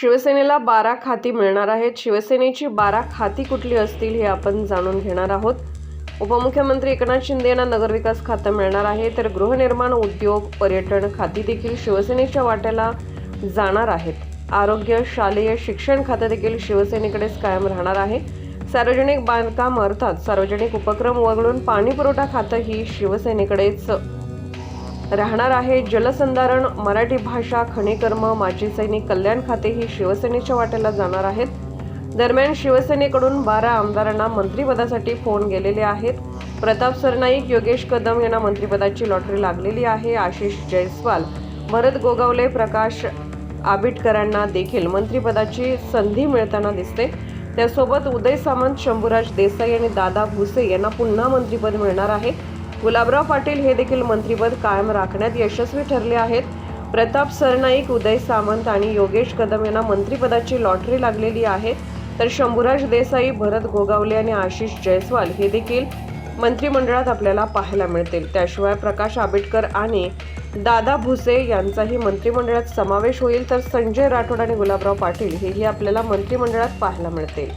शिवसेनेला बारा खाती मिळणार आहेत. शिवसेनेची बारा खाती कुठली असतील हे आपण जाणून घेणार आहोत. उपमुख्यमंत्री एकनाथ शिंदे यांना नगरविकास खातं मिळणार आहे. तर गृहनिर्माण उद्योग पर्यटन खाती देखील शिवसेनेच्या वाट्याला जाणार आहेत. आरोग्य शालेय शिक्षण खातं देखील शिवसेनेकडेच कायम राहणार आहे. सार्वजनिक बांधकाम अर्थात सार्वजनिक उपक्रम वगळून पाणीपुरवठा खातं ही शिवसेनेकडेच राहणार आहे जलसंधारण मराठी भाषा खनिकर्म माजी सैनिक कल्याण खाते ही शिवसेनेच्या वाट्याला जाणार आहेत. दरम्यान शिवसेनेकडून बारा आमदारांना मंत्रिपदासाठी फोन गेलेले आहेत. प्रताप सरनाईक योगेश कदम यांना मंत्रिपदाची लॉटरी लागलेली आहे. आशिष जयस्वाल भरत गोगावले प्रकाश आबिटकरांना देखील मंत्रिपदाची संधी मिळताना दिसते. त्यासोबत उदय सामंत शंभूराज देसाई आणि दादा भुसे यांना पुन्हा मंत्रिपद मिळणार आहे. गुलाबराव पाटील हे देखील मंत्रीपद कायम राखण्यात यशस्वी ठरले आहेत. प्रताप सरनाईक उदय सामंत आणि योगेश कदम यांना मंत्रिपदाची लॉटरी लागलेली आहे. तर शंभूराज देसाई भरत गोगावले आणि आशिष जयस्वाल हे देखील मंत्रिमंडळात आपल्याला पाहायला मिळतील. त्याशिवाय प्रकाश आंबेडकर आणि दादा भुसे यांचाही मंत्रिमंडळात समावेश होईल. तर संजय राठोड आणि गुलाबराव पाटील हेही आपल्याला मंत्रिमंडळात पाहायला मिळतील.